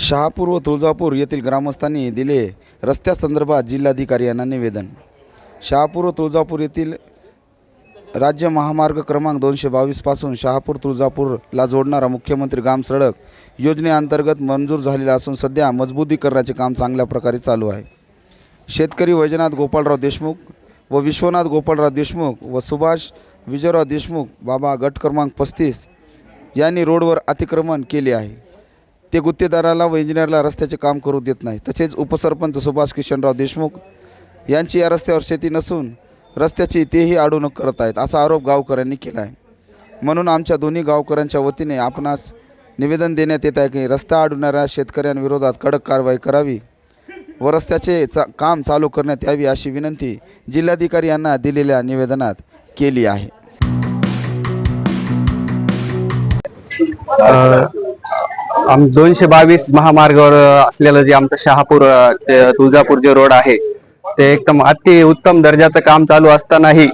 शहापूर व तुळजापूर येथील ग्रामस्थांनी दिले रस्त्यासंदर्भात जिल्हाधिकारी यांना निवेदन. शहापूर व तुळजापूर येथील राज्य महामार्ग क्रमांक दोनशे बावीसपासून शहापूर तुळजापूरला जोडणारा मुख्यमंत्री ग्राम सडक योजनेअंतर्गत मंजूर झालेला असून सध्या मजबूतीकरणाचे काम चांगल्या प्रकारे चालू आहे. शेतकरी वैजनाथ गोपाळराव देशमुख व विश्वनाथ गोपाळराव देशमुख व सुभाष विजयराव देशमुख बाबा गट क्रमांक पस्तीस यांनी रोडवर अतिक्रमण केले आहे. ते गुत्तेदाराला व इंजिनियरला रस्त्याचे काम करू देत नाही. तसेच उपसरपंच सुभाष किशनराव देशमुख यांची या रस्त्यावर शेती नसून रस्त्याची तेही अडवणूक करत आहेत असा आरोप गावकऱ्यांनी केला आहे म्हणून आमच्या दोन्ही गावकऱ्यांच्या वतीने आपणास निवेदन देण्यात येत आहे की रस्ता अडवणाऱ्या शेतकऱ्यांविरोधात कडक कारवाई करावी व रस्त्याचे चा काम चालू करण्यात यावी अशी विनंती जिल्हाधिकारी यांना दिलेल्या निवेदनात केली आहे. दोनशे बावीस महामार्गावर असलेलं जे आमचं शहापूर तुळजापूर जे रोड आहे ते एकदम अति उत्तम दर्जाचं काम चालू असतानाही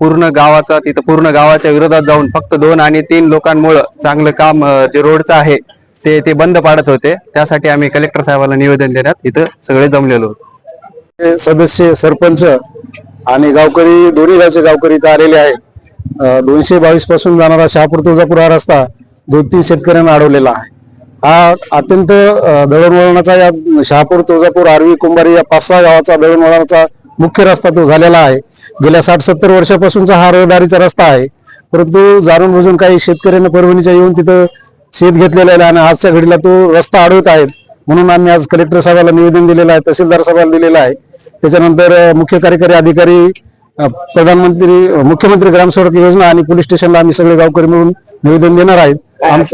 पूर्ण गावाचा तिथं पूर्ण गावाच्या विरोधात जाऊन फक्त दोन आणि तीन लोकांमुळं चांगलं काम जे रोडचं आहे ते ते बंद पाडत होते. त्यासाठी आम्ही कलेक्टर साहेबांना निवेदन देण्यात इथं सगळे जमलेलो होतो. सदस्य सरपंच आणि गावकरी दोन्ही गावचे गावकरी इथं आलेले आहेत. दोनशे बावीसपासून जाणारा शहापूर तुळजापूर हा रस्ता दोन तीन शेतकऱ्यांना अडवलेला आहे. हा अत्यंत दळणवळणाचा या शहापूर तुळजापूर आरवी कुंभारी या पाच सहा गावाचा दळणवळणाचा मुख्य रस्ता तो झालेला आहे. गेल्या साठ सत्तर वर्षापासूनचा हा रहदारीचा रस्ता आहे. परंतु जाणून बुजून काही शेतकऱ्यांना परभणीच्या येऊन तिथं शेत घेतलेला आहे आणि आजच्या घडीला तो रस्ता अडवत आहेत. म्हणून आम्ही आज कलेक्टर साहेबाला निवेदन दिलेलं आहे तहसीलदार साहेबाला दिलेलं आहे. त्याच्यानंतर मुख्य कार्यकारी अधिकारी प्रधानमंत्री मुख्यमंत्री ग्रामसडक योजना आणि पोलीस स्टेशनला आम्ही सगळे गावकरी मिळून निवेदन देणार आहेत. आम-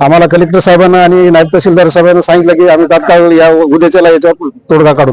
आम्हाला कलेक्टर साहेबांना आणि नायब तहसीलदार साहेबांना सांगितलं की आम्ही तात्काळ या उद्याच्याला याच्यावर तोडगा काढू